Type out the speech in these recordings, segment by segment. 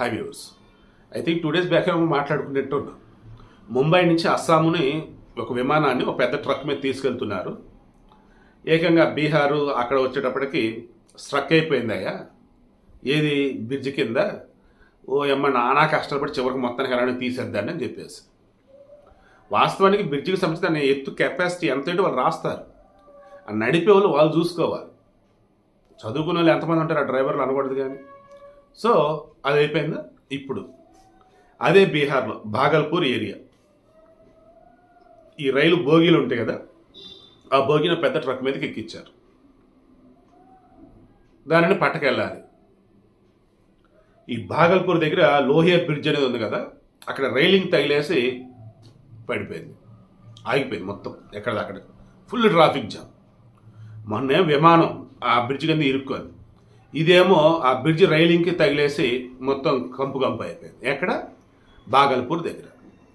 Hi viewers I think two days back ఏమో మాట్లాడుకున్నట్టు ముంబై నుంచి అస్సాముని ఒక విమానాన్ని ఒక పెద్ద ట్రక్ మీద తీసుకెళ్తున్నారు. ఏకంగా బీహారు అక్కడ వచ్చేటప్పటికి స్ట్రక్ అయిపోయిందయ్యా ఏది బ్రిడ్జ్ కింద? ఓ ఎమ్మ నానా కష్టపడి చివరికి మొత్తానికి అలానే తీసేద్దాన్ని అని చెప్పేసి. వాస్తవానికి బ్రిడ్జికి సంబంధించిన ఎత్తు కెపాసిటీ ఎంత ఏంటో వాళ్ళు రాస్తారు. ఆ నడిపే వాళ్ళు వాళ్ళు చూసుకోవాలి. చదువుకున్న వాళ్ళు ఎంతమంది ఉంటారు? ఆ డ్రైవర్లు అనకూడదు కానీ. సో అది అయిపోయిందా? ఇప్పుడు. అదే బీహార్లో భాగల్పూర్ ఏరియా. ఈ రైలు బోగీలు ఉంటాయి కదా ఆ బోగిన పెద్ద ట్రక్ మీదకి ఎక్కించారు దానిని పట్టకెళ్ళాలి. ఈ భాగల్పూర్ దగ్గర లోహియా బ్రిడ్జ్ అనేది ఉంది కదా అక్కడ రైలింగ్ తగిలేసి పడిపోయింది. ఆగిపోయింది మొత్తం ఎక్కడ అక్కడ ఫుల్ ట్రాఫిక్ జామ్. మొన్నే విమానం ఆ బ్రిడ్జ్ కింద ఇరుక్కుంది. ఇదేమో ఆ బ్రిడ్జ్ రైలింగ్కి తగిలేసి మొత్తం కంపు కంపు అయిపోయింది. ఎక్కడ? బాగల్పూర్ దగ్గర.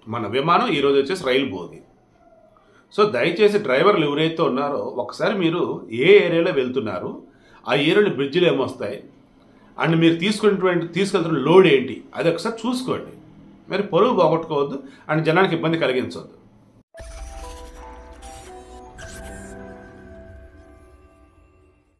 మన విమానం ఈరోజు వచ్చేసి రైలు బోగి. సో దయచేసి డ్రైవర్లు ఎవరైతే ఉన్నారో ఒకసారి మీరు ఏ ఏరియాలో వెళ్తున్నారు ఆ ఏరియాలో బ్రిడ్జిలు ఏమొస్తాయి అండ్ మీరు తీసుకున్నటువంటి తీసుకెళ్తున్న లోడ్ ఏంటి అది ఒకసారి చూసుకోండి. మరి పొరుగు పోగొట్టుకోవద్దు అండ్ జనానికి ఇబ్బంది కలిగించవద్దు